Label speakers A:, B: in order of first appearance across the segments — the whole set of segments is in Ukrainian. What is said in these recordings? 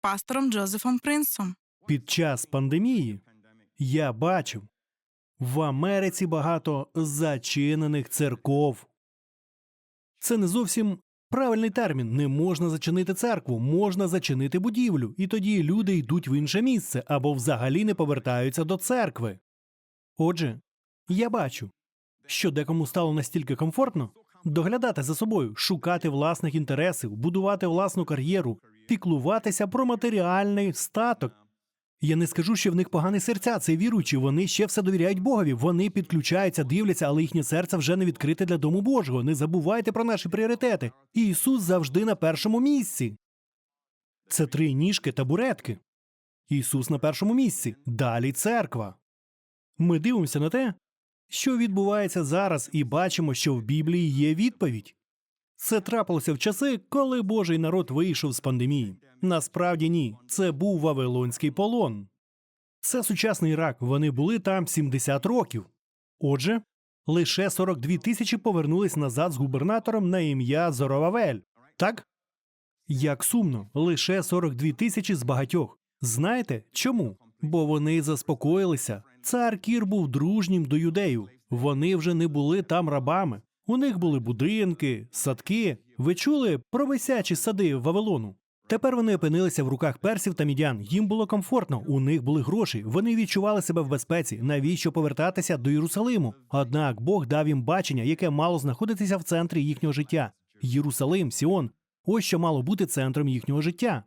A: пастором Джозефом Принсом.
B: Під час пандемії я бачив в Америці багато зачинених церков. Це не зовсім правильний термін. Не можна зачинити церкву, можна зачинити будівлю, і тоді люди йдуть в інше місце або взагалі не повертаються до церкви. Отже, я бачу, що декому стало настільки комфортно доглядати за собою, шукати власних інтересів, будувати власну кар'єру, піклуватися про матеріальний статок. Я не скажу, що в них погані серця, це віруючі, вони ще все довіряють Богові. Вони підключаються, дивляться, але їхнє серце вже не відкрите для дому Божого. Не забувайте про наші пріоритети. Ісус завжди на першому місці. Це три ніжки табуретки. Ісус на першому місці. Далі церква. Ми дивимося на те, що відбувається зараз, і бачимо, що в Біблії є відповідь. Це трапилося в часи, коли Божий народ вийшов з пандемії. Насправді ні, це був Вавилонський полон. Це сучасний Ірак. Вони були там 70 років. Отже, лише 42 тисячі повернулись назад з губернатором на ім'я Зоровавель. Так? Як сумно, лише 42 тисячі з багатьох. Знаєте чому? Бо вони заспокоїлися. Цар Кір був дружнім до юдеїв. Вони вже не були там рабами. У них були будинки, садки. Ви чули про висячі сади Вавилону? Тепер вони опинилися в руках персів та мідян. Їм було комфортно, у них були гроші. Вони відчували себе в безпеці. Навіщо повертатися до Єрусалиму? Однак Бог дав їм бачення, яке мало знаходитися в центрі їхнього життя. Єрусалим, Сіон. Ось що мало бути центром їхнього життя.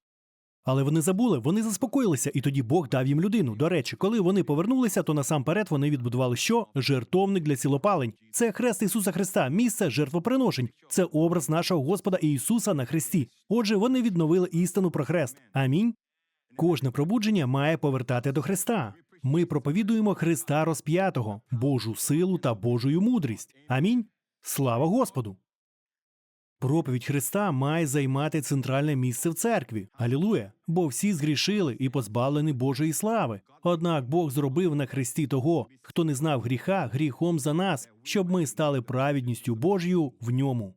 B: Але вони забули, вони заспокоїлися, і тоді Бог дав їм людину. До речі, коли вони повернулися, то насамперед вони відбудували що? Жертовник для цілопалень. Це хрест Ісуса Христа, місце жертвоприношень. Це образ нашого Господа Ісуса на хресті. Отже, вони відновили істину про хрест. Амінь. Кожне пробудження має повертати до Христа. Ми проповідуємо Христа розп'ятого, Божу силу та Божою мудрість. Амінь. Слава Господу! Проповідь Христа має займати центральне місце в церкві. Алілуя! Бо всі згрішили і позбавлені Божої слави. Однак Бог зробив на хресті того, хто не знав гріха, гріхом за нас, щоб ми стали праведністю Божою в ньому.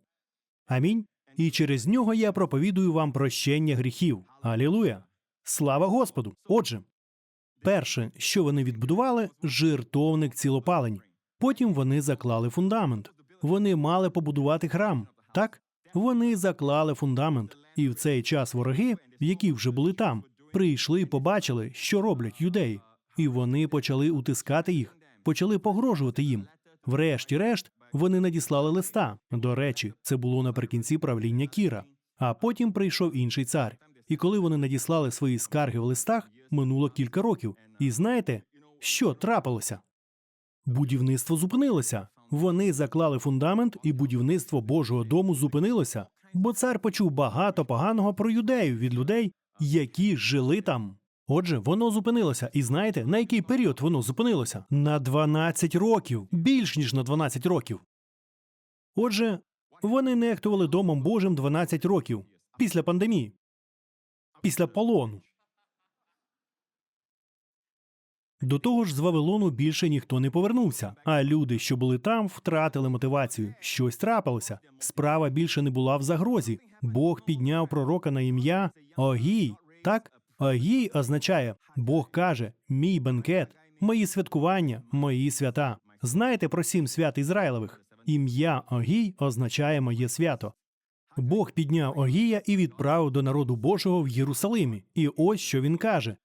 B: Амінь. І через нього я проповідую вам прощення гріхів. Алілуя! Слава Господу! Отже, перше, що вони відбудували, жертовник цілопалень. Потім вони заклали фундамент. Вони мали побудувати храм. Так, вони заклали фундамент, і в цей час вороги, які вже були там, прийшли і побачили, що роблять юдеї, і вони почали утискати їх, почали погрожувати їм. Врешті-решт, вони надіслали листа. До речі, це було наприкінці правління Кіра. А потім прийшов інший цар. І коли вони надіслали свої скарги в листах, минуло кілька років. І знаєте, що трапилося? Будівництво зупинилося. Вони заклали фундамент, і будівництво Божого дому зупинилося, бо цар почув багато поганого про юдеїв від людей, які жили там. Отже, воно зупинилося. І знаєте, на який період воно зупинилося? На 12 років, більш ніж на 12 років. Отже, вони нехтували домом Божим 12 років після пандемії, після полону. До того ж, з Вавилону більше ніхто не повернувся, а люди, що були там, втратили мотивацію. Щось трапилося. Справа більше не була в загрозі. Бог підняв пророка на ім'я Огій. Так, Огій означає Бог каже: мій бенкет, мої святкування, мої свята. Знаєте про сім свят Ізраїлевих? Ім'я Огій означає моє свято. Бог підняв Огія і відправив до народу Божого в Єрусалимі. І ось що він каже: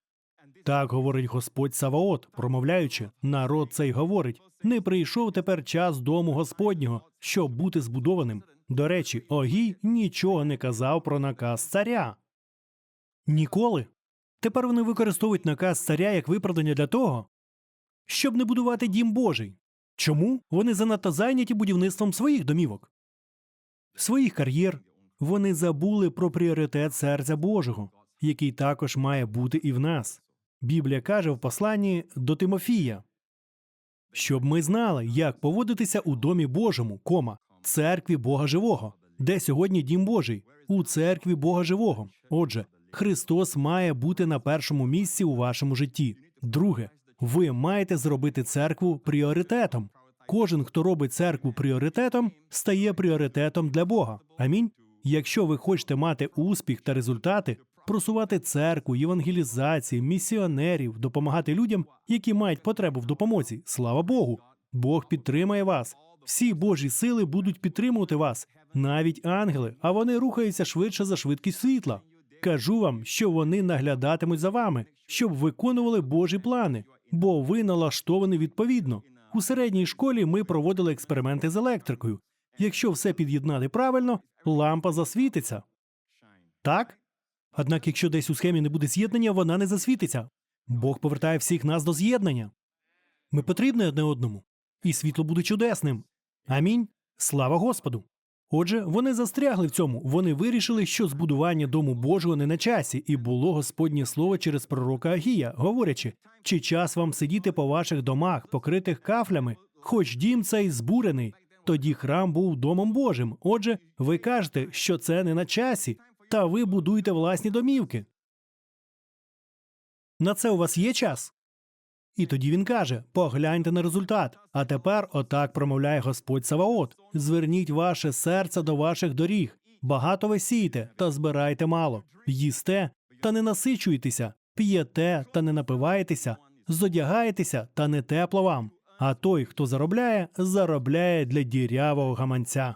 B: так говорить Господь Саваот, промовляючи, народ цей говорить: не прийшов тепер час дому Господнього, щоб бути збудованим. До речі, Огій нічого не казав про наказ царя. Ніколи. Тепер вони використовують наказ царя як виправдання для того, щоб не будувати дім Божий. Чому вони занадто зайняті будівництвом своїх домівок, своїх кар'єр. Вони забули про пріоритет серця Божого, який також має бути і в нас. Біблія каже в посланні до Тимофія, щоб ми знали, як поводитися у домі Божому, кома, церкві Бога Живого, де сьогодні дім Божий, у церкві Бога Живого. Отже, Христос має бути на першому місці у вашому житті. Друге, ви маєте зробити церкву пріоритетом. Кожен, хто робить церкву пріоритетом, стає пріоритетом для Бога. Амінь. Якщо ви хочете мати успіх та результати, просувати церкву, євангелізації, місіонерів, допомагати людям, які мають потребу в допомозі. Слава Богу! Бог підтримає вас. Всі Божі сили будуть підтримувати вас, навіть ангели, а вони рухаються швидше за швидкість світла. Кажу вам, що вони наглядатимуть за вами, щоб виконували Божі плани, бо ви налаштовані відповідно. У середній школі ми проводили експерименти з електрикою. Якщо все під'єднати правильно, лампа засвітиться. Так? Однак, якщо десь у схемі не буде з'єднання, вона не засвітиться. Бог повертає всіх нас до з'єднання. Ми потрібні одне одному, і світло буде чудесним. Амінь. Слава Господу. Отже, вони застрягли в цьому. Вони вирішили, що збудування дому Божого не на часі, і було Господнє слово через пророка Агія, говорячи: чи час вам сидіти по ваших домах, покритих кафлями, хоч дім цей збурений. Тоді храм був домом Божим. Отже, ви кажете, що це не на часі, та ви будуєте власні домівки. На це у вас є час? І тоді він каже: погляньте на результат. А тепер отак промовляє Господь Саваот: зверніть ваше серце до ваших доріг. Багато ви сієте, та збирайте мало, їсте та не насичуєтеся, п'єте та не напиваєтеся, зодягаєтеся та не тепло вам. А той, хто заробляє, заробляє для дірявого гаманця.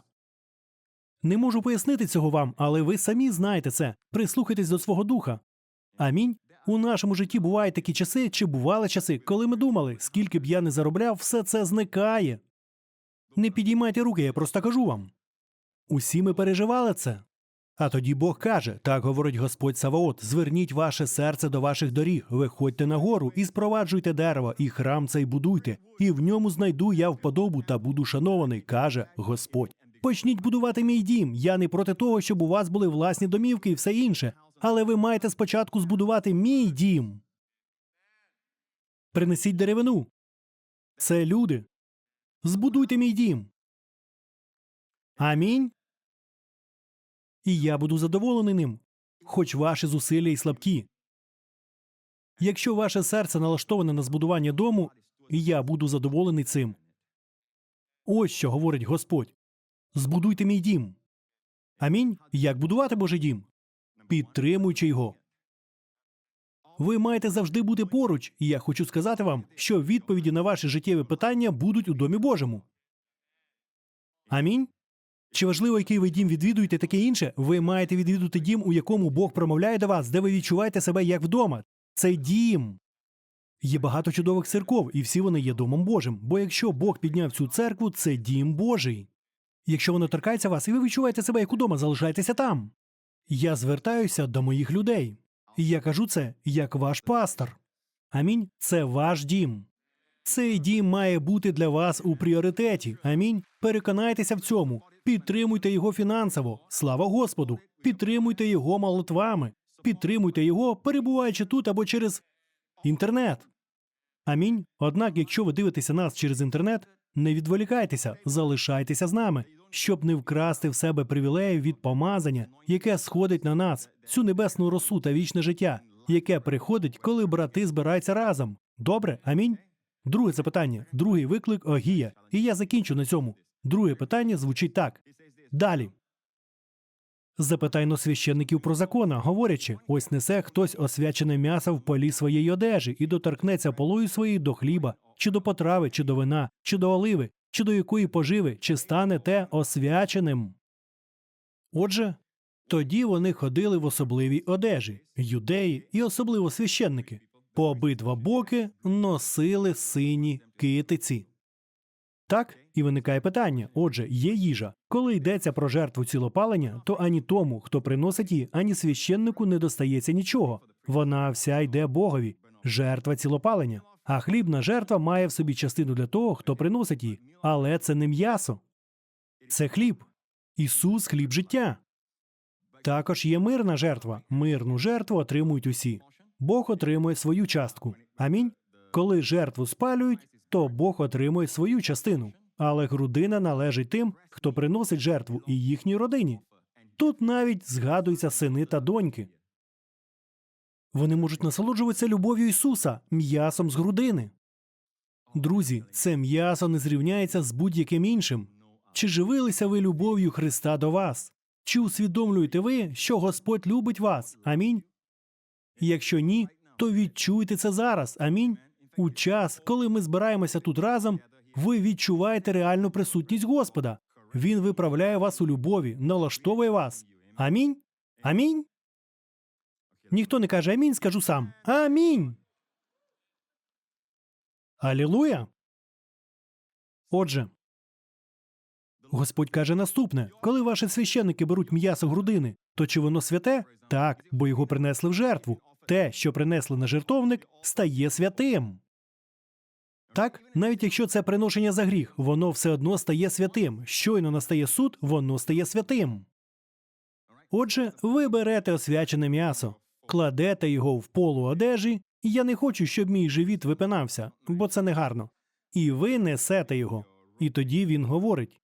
B: Не можу пояснити цього вам, але ви самі знаєте це. Прислухайтесь до свого духа. Амінь. У нашому житті бувають такі часи, чи бували часи, коли ми думали, скільки б я не заробляв, все це зникає. Не підіймайте руки, я просто кажу вам. Усі ми переживали це. А тоді Бог каже: так говорить Господь Саваот: зверніть ваше серце до ваших доріг, виходьте на гору і спроваджуйте дерево, і храм цей будуйте, і в ньому знайду я вподобу та буду шанований, каже Господь. Почніть будувати мій дім. Я не проти того, щоб у вас були власні домівки і все інше, але ви маєте спочатку збудувати мій дім. Принесіть деревину. Це люди. Збудуйте мій дім. Амінь. І я буду задоволений ним, хоч ваші зусилля й слабкі. Якщо ваше серце налаштоване на збудування дому, я буду задоволений цим. Ось що говорить Господь. Збудуйте мій дім. Амінь. Як будувати Божий дім? Підтримуючи його. Ви маєте завжди бути поруч, і я хочу сказати вам, що відповіді на ваші життєві питання будуть у домі Божому. Амінь. Чи важливо, який ви дім відвідуєте, таке інше, ви маєте відвідувати дім, у якому Бог промовляє до вас, де ви відчуваєте себе як вдома. Це дім. Є багато чудових церков, і всі вони є домом Божим. Бо якщо Бог підняв цю церкву, це дім Божий. Якщо воно торкається вас, і ви відчуваєте себе як удома, залишайтеся там. Я звертаюся до моїх людей. І я кажу це як ваш пастор. Амінь. Це ваш дім. Цей дім має бути для вас у пріоритеті. Амінь. Переконайтеся в цьому. Підтримуйте його фінансово. Слава Господу! Підтримуйте його молитвами. Підтримуйте його, перебуваючи тут або через інтернет. Амінь. Однак, якщо ви дивитеся нас через інтернет, не відволікайтеся, залишайтеся з нами, щоб не вкрасти в себе привілеїв від помазання, яке сходить на нас, цю небесну росу та вічне життя, яке приходить, коли брати збираються разом. Добре, амінь. Друге запитання, другий виклик Огія. І я закінчу на цьому. Друге питання звучить так. Далі. Запитайно священників про закона, говорячи, ось несе хтось освячене м'ясо в полі своєї одежі і доторкнеться полою своєї до хліба, чи до потрави, чи до вина, чи до оливи, чи до якої поживи, чи стане те освяченим. Отже, тоді вони ходили в особливій одежі, юдеї і особливо священники. По обидва боки носили сині китиці. Так, і виникає питання: отже, є їжа. Коли йдеться про жертву цілопалення, то ані тому, хто приносить її, ані священнику не достається нічого. Вона вся йде Богові, жертва цілопалення. А хлібна жертва має в собі частину для того, хто приносить її. Але це не м'ясо. Це хліб. Ісус хліб життя. Також є мирна жертва. Мирну жертву отримують усі. Бог отримує свою частку. Амінь. Коли жертву спалюють, то Бог отримує свою частину. Але грудина належить тим, хто приносить жертву і їхній родині. Тут навіть згадуються сини та доньки. Вони можуть насолоджуватися любов'ю Ісуса, м'ясом з грудини. Друзі, це м'ясо не зрівняється з будь-яким іншим. Чи живилися ви любов'ю Христа до вас? Чи усвідомлюєте ви, що Господь любить вас? Амінь. Якщо ні, то відчуйте це зараз. Амінь. У час, коли ми збираємося тут разом, ви відчуваєте реальну присутність Господа. Він виправляє вас у любові, налаштовує вас. Амінь. Амінь. Ніхто не каже амінь, скажу сам. Амінь. Алілуя. Отже, Господь каже наступне: коли ваші священники беруть м'ясо грудини, то чи воно святе? Так, бо його принесли в жертву. Те, що принесли на жертовник, стає святим. Так, навіть якщо це приношення за гріх, воно все одно стає святим. Щойно настає суд, воно стає святим. Отже, ви берете освячене м'ясо, кладете його в полу одежі, і я не хочу, щоб мій живіт випинався, бо це негарно. І ви несете його. І тоді він говорить: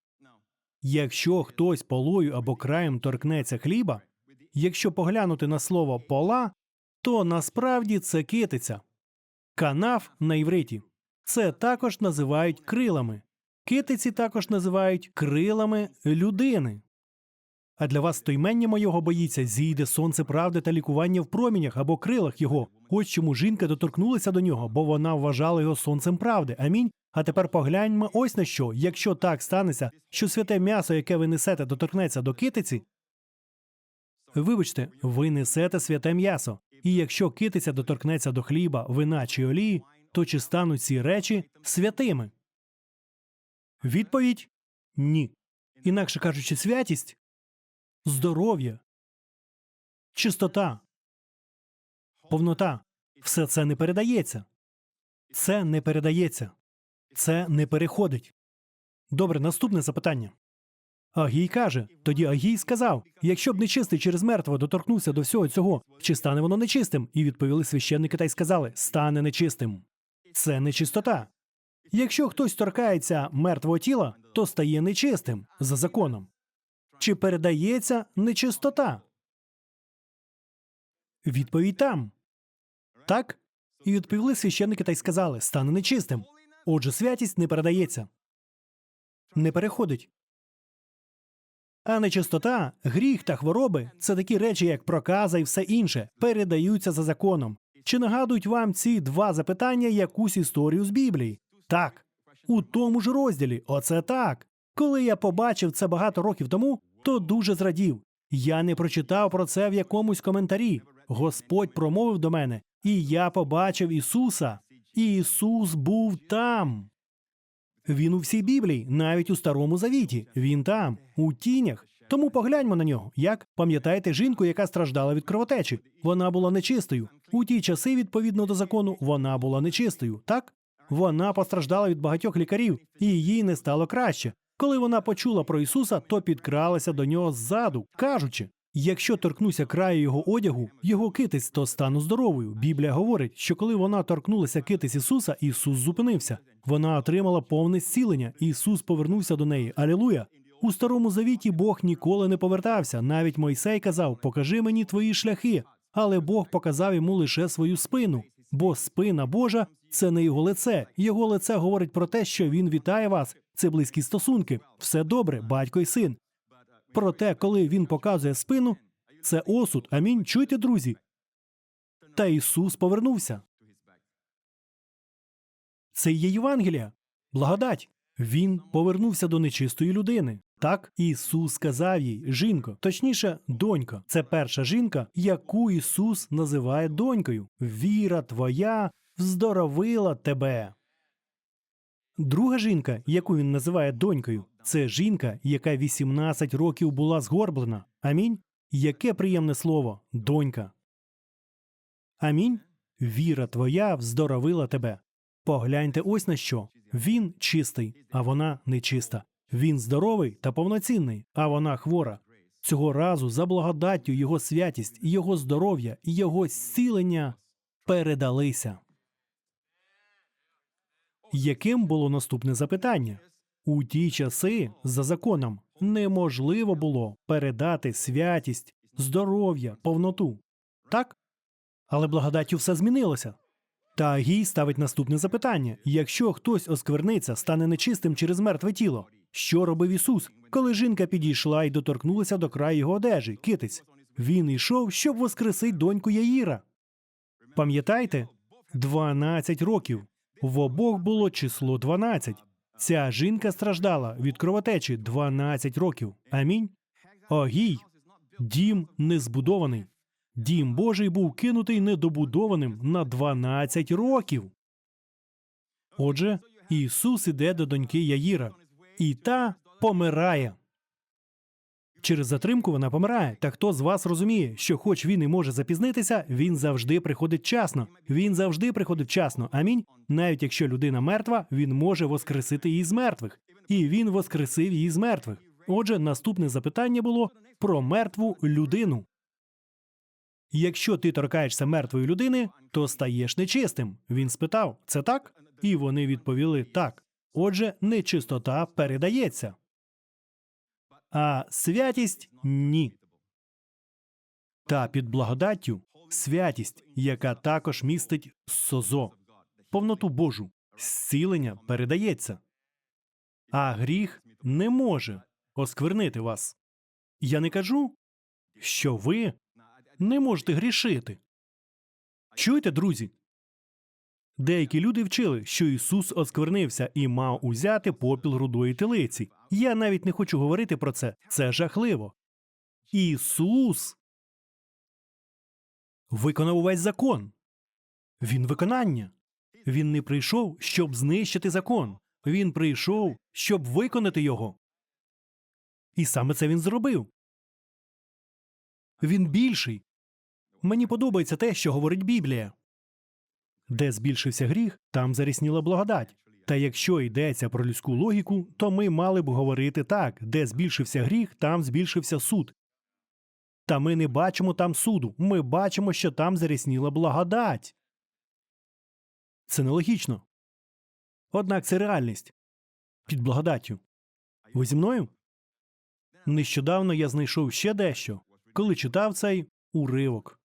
B: якщо хтось полою або краєм торкнеться хліба, якщо поглянути на слово пола, то насправді це китиця. Канав на івриті. Це також називають крилами. Китиці також називають крилами людини. А для вас тоймення мойого боїться, зійде сонце правди та лікування в промінях або крилах його. Ось чому жінка доторкнулася до нього, бо вона вважала його сонцем правди. Амінь. А тепер погляньмо ось на що. Якщо так станеться, що святе м'ясо, яке ви несете, доторкнеться до китиці. Вибачте, ви несете святе м'ясо. І якщо китиця доторкнеться до хліба, вина чи олії, то чи стануть ці речі святими? Відповідь ні. Інакше кажучи, святість здоров'я, чистота, повнота все це не передається. Це не передається. Це не переходить. Добре, наступне запитання. Агій каже, тоді Агій сказав: якщо б нечистий через мертвого доторкнувся до всього цього, чи стане воно нечистим? І відповіли священники та й сказали: стане нечистим. Це нечистота. Якщо хтось торкається мертвого тіла, то стає нечистим за законом. Чи передається нечистота? Відповідь там. Так. І відповіли священники та й сказали: стане нечистим. Отже, святість не передається. Не переходить. А нечистота, гріх та хвороби це такі речі, як проказа і все інше, передаються за законом. Чи нагадують вам ці два запитання якусь історію з Біблії? Так. У тому ж розділі, оце так. Коли я побачив це багато років тому, то дуже зрадів. Я не прочитав про це в якомусь коментарі. Господь промовив до мене, і я побачив Ісуса. Ісус був там. Він у всій Біблії, навіть у Старому Завіті. Він там, у тінях. Тому погляньмо на нього. Як пам'ятаєте жінку, яка страждала від кровотечі? Вона була нечистою. У ті часи, відповідно до закону, вона була нечистою. Так вона постраждала від багатьох лікарів, і їй не стало краще. Коли вона почула про Ісуса, то підкралася до нього ззаду, кажучи: якщо торкнуся краю його одягу, його китиць, то стану здоровою. Біблія говорить, що коли вона торкнулася китиць Ісуса, Ісус зупинився. Вона отримала повне зцілення. Ісус повернувся до неї. Алілуя! У старому завіті Бог ніколи не повертався. Навіть Мойсей казав: Покажи мені твої шляхи. Але Бог показав йому лише свою спину, бо спина Божа це не його лице. Його лице говорить про те, що він вітає вас. Це близькі стосунки. Все добре, батько і син. Проте, коли він показує спину, це осуд. Амінь. Чуйте, друзі. Та Ісус повернувся. Це є Євангелія. Благодать. Він повернувся до нечистої людини. Так, Ісус сказав їй, жінко, точніше, донька. Це перша жінка, яку Ісус називає донькою. Віра твоя вздоровила тебе. Друга жінка, яку він називає донькою, це жінка, яка 18 років була згорблена. Амінь. Яке приємне слово, донька. Амінь. Віра твоя вздоровила тебе. Погляньте ось на що. Він чистий, а вона нечиста. Він здоровий та повноцінний, а вона хвора. Цього разу за благодаттю його святість, його здоров'я і його зцілення передалися. Яким було наступне запитання? У ті часи за законом неможливо було передати святість, здоров'я, повноту. Так? Але благодаттю все змінилося. Та Агій ставить наступне запитання: якщо хтось оскверниться, стане нечистим через мертве тіло, що робив Ісус, коли жінка підійшла і доторкнулася до краю його одежі, китиць? Він йшов, щоб воскресить доньку Яїра. Пам'ятаєте? 12 років. В обох було число 12. Ця жінка страждала від кровотечі 12 років. Амінь. Огій. Дім не збудований. Дім Божий був кинутий недобудованим на 12 років. Отже, Ісус іде до доньки Яїра, і та помирає. Через затримку вона помирає. Та хто з вас розуміє, що, хоч він і може запізнитися, він завжди приходить вчасно. Він завжди приходить вчасно. Амінь. Навіть якщо людина мертва, він може воскресити її з мертвих, і він воскресив її з мертвих. Отже, наступне запитання було про мертву людину. Якщо ти торкаєшся мертвої людини, то стаєш нечистим. Він спитав, це так? І вони відповіли так. Отже, нечистота передається. А святість ні. Та під благодаттю святість, яка також містить созо, повноту Божу, зцілення передається. А гріх не може осквернити вас. Я не кажу, що ви не можете грішити. Чуєте, друзі? Деякі люди вчили, що Ісус осквернився і мав узяти попіл рудої телиці. Я навіть не хочу говорити про це. Це жахливо. Ісус виконав увесь закон. Він виконання. Він не прийшов, щоб знищити закон. Він прийшов, щоб виконати його. І саме це він зробив. Він більший. Мені подобається те, що говорить Біблія. Де збільшився гріх, там зарісніла благодать. Та якщо йдеться про людську логіку, то ми мали б говорити так: де збільшився гріх, там збільшився суд. Та ми не бачимо там суду. Ми бачимо, що там зарісніла благодать. Це нелогічно. Однак це реальність під благодаттю. Ви зі мною? Нещодавно я знайшов ще дещо, коли читав цей уривок.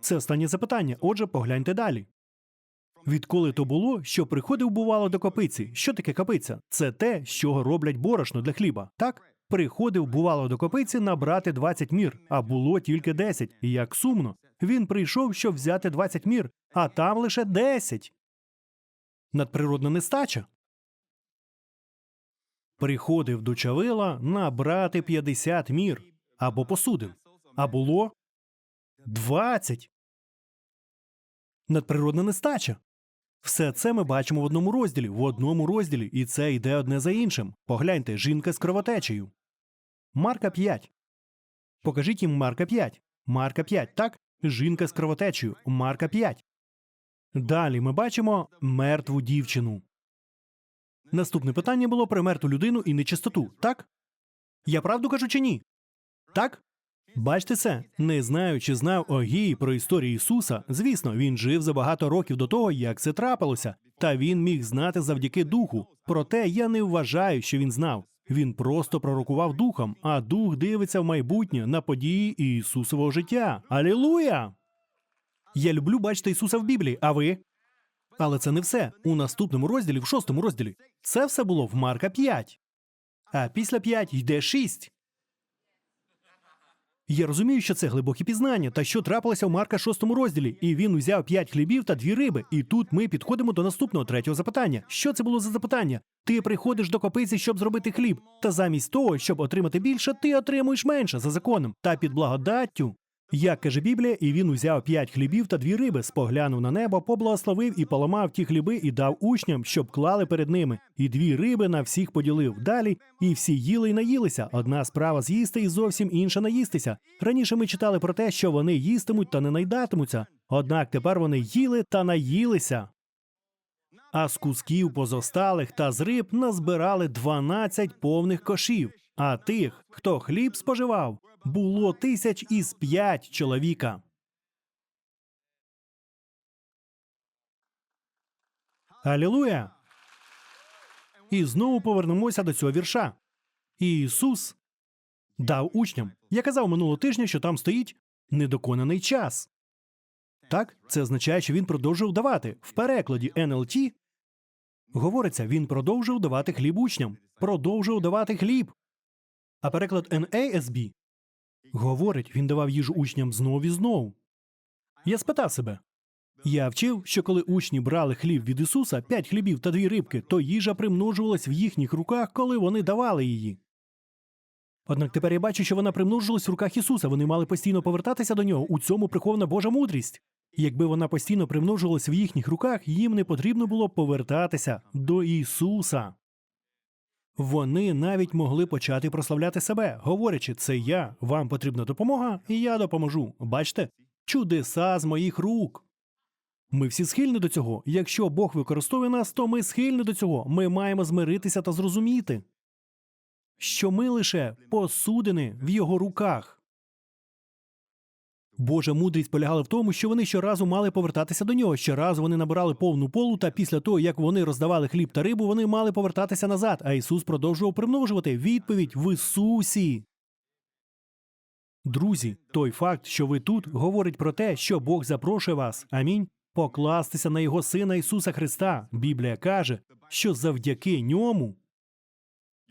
B: Це останнє запитання. Отже, погляньте далі. Відколи то було, що приходив бувало до копиці. Що таке копиця? Це те, з чого роблять борошно для хліба. Так? Приходив бувало до копиці набрати 20 мір, а було тільки 10. І як сумно. Він прийшов, щоб взяти 20 мір, а там лише 10. Надприродна нестача. Приходив до Чавила набрати 50 мір або посудин. А було 20. Надприродна нестача. Все це ми бачимо в одному розділі, в одному розділі, і це йде одне за іншим. Погляньте, жінка з кровотечею. Марка 5. Покажіть їм Марка 5. Марка 5, так? Жінка з кровотечею. Марка 5. Далі ми бачимо мертву дівчину. Наступне питання було про мертву людину і нечистоту, так? Я правду кажу чи ні? Так? Бачите це? Не знаю, чи знав Огій про історію Ісуса. Звісно, він жив за багато років до того, як це трапилося, та він міг знати завдяки духу. Проте я не вважаю, що він знав. Він просто пророкував духом, а дух дивиться в майбутнє на події Ісусового життя. Алілуя! Я люблю бачити Ісуса в Біблії, а ви? Але це не все. У наступному розділі, в шостому розділі, це все було в Марка 5. А після 5 йде 6. Я розумію, що це глибокі пізнання, та що трапилося у Марка шостому розділі, і він узяв п'ять хлібів та дві риби. І тут ми підходимо до наступного третього запитання. Що це було за запитання? Ти приходиш до копиці, щоб зробити хліб, та замість того, щоб отримати більше, ти отримуєш менше за законом та під благодаттю. Як каже Біблія, і він узяв п'ять хлібів та дві риби, споглянув на небо, поблагословив і поламав ті хліби і дав учням, щоб клали перед ними, і дві риби на всіх поділив. Далі і всі їли й наїлися. Одна справа з'їсти, і зовсім інша наїстися. Раніше ми читали про те, що вони їстимуть та не найдатимуться. Однак тепер вони їли та наїлися. А з кусків позосталих та з риб назбирали 12 повних кошів. А тих, хто хліб споживав, було тисяч із п'ять чоловіка. Алілуя! І знову повернемося до цього вірша. Ісус дав учням. Я казав минулого тижня, що там стоїть недоконаний час. Так, це означає, що він продовжив давати. В перекладі NLT говориться, він продовжив давати хліб учням. Продовжив давати хліб. А переклад NASB говорить, він давав їжу учням знов і знов. Я спитав себе, Я вчив, що коли учні брали хліб від Ісуса, п'ять хлібів та дві рибки, то їжа примножувалась в їхніх руках, коли вони давали її. Однак тепер я бачу, що вона примножилась в руках Ісуса. Вони мали постійно повертатися до нього. У цьому прихована Божа мудрість. Якби вона постійно примножувалась в їхніх руках, їм не потрібно було повертатися до Ісуса. Вони навіть могли почати прославляти себе, говорячи, це я, вам потрібна допомога, і я допоможу. Бачите, чудеса з моїх рук. Ми всі схильні до цього. Якщо Бог використовує нас, то ми схильні до цього. Ми маємо змиритися та зрозуміти, що ми лише посудини в його руках. Божа мудрість полягала в тому, що вони щоразу мали повертатися до нього. Щоразу вони набирали повну полу, та після того, як вони роздавали хліб та рибу, вони мали повертатися назад. А Ісус продовжував примножувати відповідь в Ісусі. Друзі, той факт, що ви тут, говорить про те, що Бог запрошує вас. Амінь. Покластися на його Сина Ісуса Христа. Біблія каже, що завдяки ньому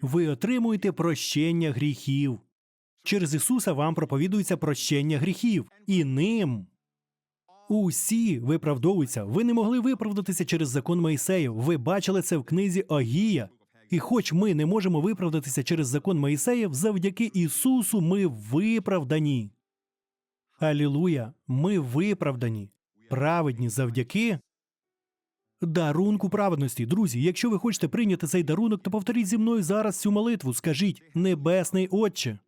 B: ви отримуєте прощення гріхів. Через Ісуса вам проповідується прощення гріхів, і ним усі виправдовуються. Ви не могли виправдатися через закон Моїсеїв. Ви бачили це в книзі Огія. І хоч ми не можемо виправдатися через закон Моїсеїв, завдяки Ісусу ми виправдані. Алілуя! Ми виправдані, праведні завдяки дарунку праведності. Друзі, якщо ви хочете прийняти цей дарунок, то повторіть зі мною зараз цю молитву. Скажіть, Небесний Отче,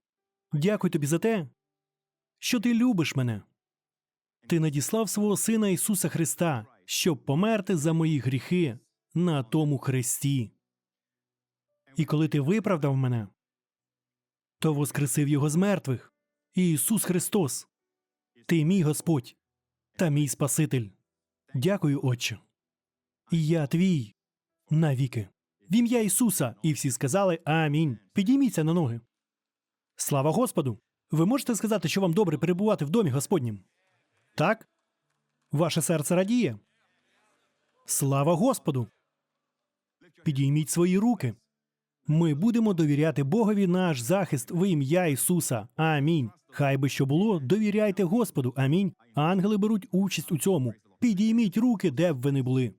B: дякую тобі за те, що ти любиш мене. Ти надіслав свого Сина Ісуса Христа, щоб померти за мої гріхи на тому хресті. І коли ти виправдав мене, то воскресив його з мертвих. Ісус Христос, ти мій Господь та мій Спаситель. Дякую, Отче. І я твій навіки. В ім'я Ісуса. І всі сказали Амінь. Підійміться на ноги. Слава Господу! Ви можете сказати, що вам добре перебувати в домі Господнім? Так? Ваше серце радіє. Слава Господу! Підійміть свої руки. Ми будемо довіряти Богові наш захист в ім'я Ісуса. Амінь. Хай би що було, довіряйте Господу. Амінь. Ангели беруть участь у цьому. Підійміть руки, де б ви не були.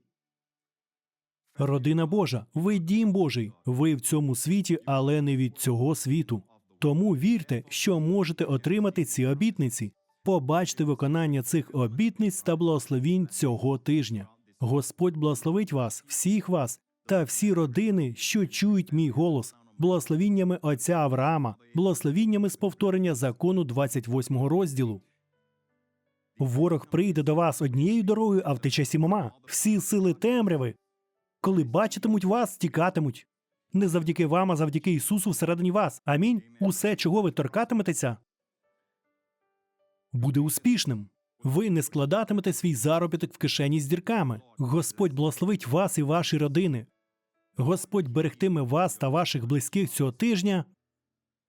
B: Родина Божа, ви дім Божий. Ви в цьому світі, але не від цього світу. Тому вірте, що можете отримати ці обітниці. Побачте виконання цих обітниць та благословінь цього тижня. Господь благословить вас, всіх вас та всі родини, що чують мій голос, благословіннями отця Авраама, благословіннями з повторення закону 28 розділу. Ворог прийде до вас однією дорогою, а втече сімома. Всі сили темряви, коли бачитимуть вас, тікатимуть. Не завдяки вам, а завдяки Ісусу всередині вас. Амінь. Усе, чого ви торкатиметеся, буде успішним. Ви не складатимете свій заробіток в кишені з дірками. Господь благословить вас і ваші родини. Господь берегтиме вас та ваших близьких цього тижня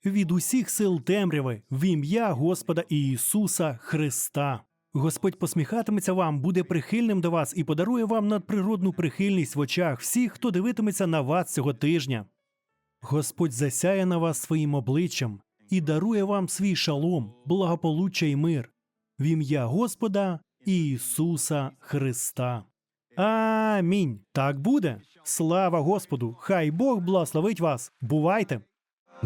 B: від усіх сил темряви в ім'я Господа Ісуса Христа. Господь посміхатиметься вам, буде прихильним до вас і подарує вам надприродну прихильність в очах всіх, хто дивитиметься на вас цього тижня. Господь засяє на вас своїм обличчям і дарує вам свій шалом, благополуччя і мир в ім'я Господа Ісуса Христа. Амінь. Так буде. Слава Господу! Хай Бог благословить вас. Бувайте!